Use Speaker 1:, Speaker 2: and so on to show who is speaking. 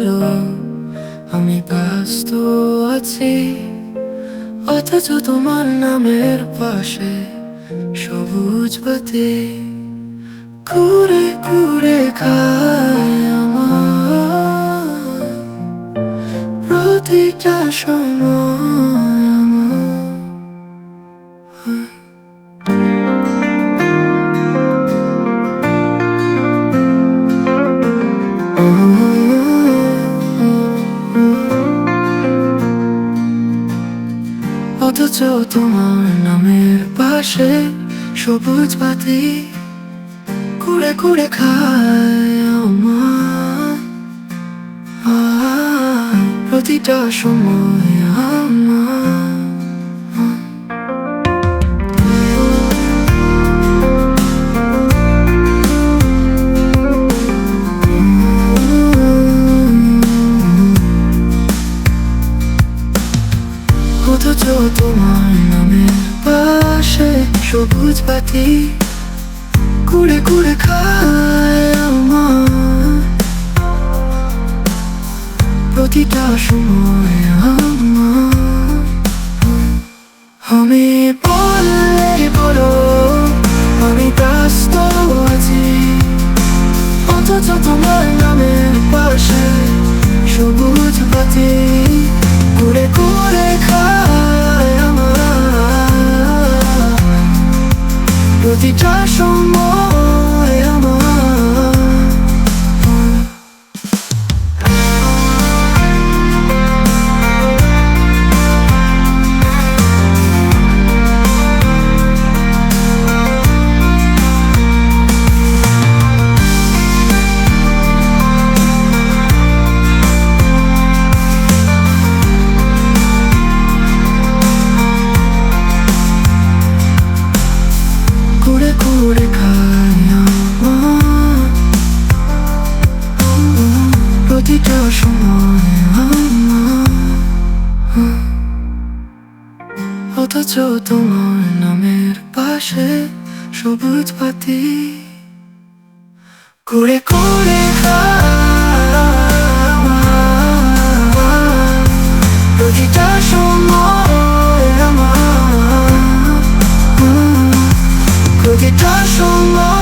Speaker 1: বলো আমি ব্যস্ত আছি, অথচ তোমার নামের পাশে সবুজ বাতি ঘুরে ঘুরে খায় আমার। প্রতিটা সময় আমার। অথচ তোমার নামের পাশে সবুজ পাতি কুড়ে কুড়ে খায় আমার। প্রতিটা সময় আমার। অথচ তোমার নামের পাশে সবুজ পাতি কুড়ে কুড়ে খায় আমার। প্রতিটা সময় প্রতিটা সময় অথচ তোমার নামের পাশে সবুজ পাতি খায় আমার। প্রতিটা সময় আমার। প্রতিটা সময়